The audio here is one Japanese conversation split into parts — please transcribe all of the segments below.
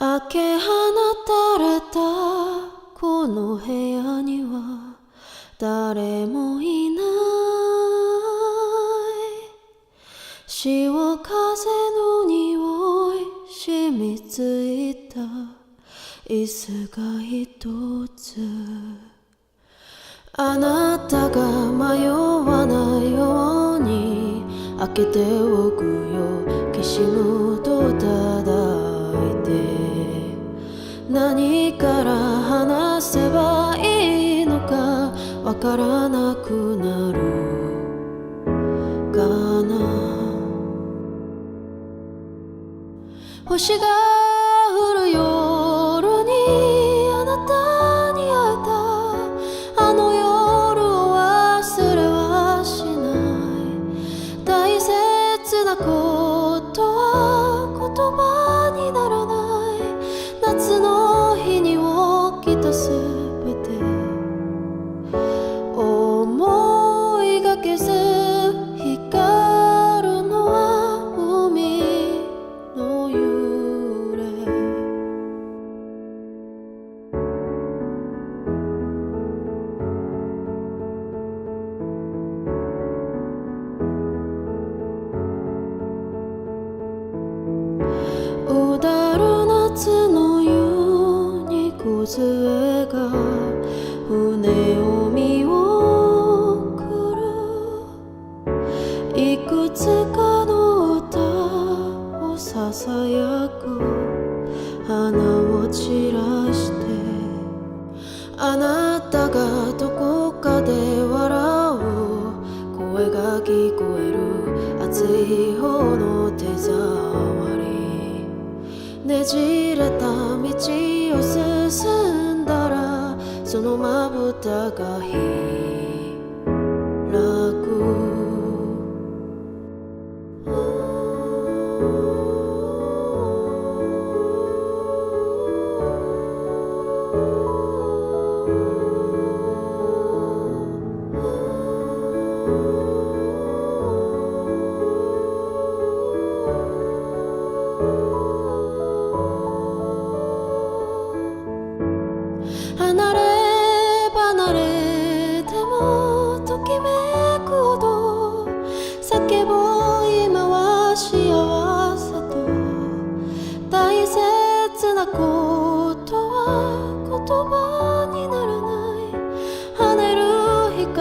開け放たれたこの部屋には誰もいない。潮風の匂い染みついた。椅子が一つ。あなたが迷わないように開けておくよ。きしむと叩いて何から話せばいいのかわからなくなるかな。星が降るように梢が船を見送る。いくつかの歌をささやく。花を散らして。あなたがどこかで笑う。声が聞こえる。熱い方の手触り。ねじれた道を進んだらそのまぶたが開く。oh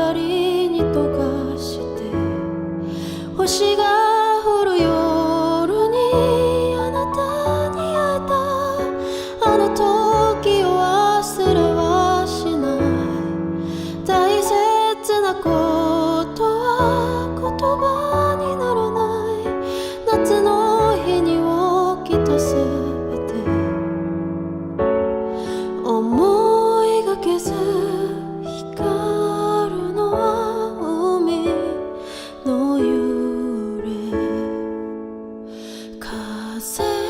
光にとか。I'll say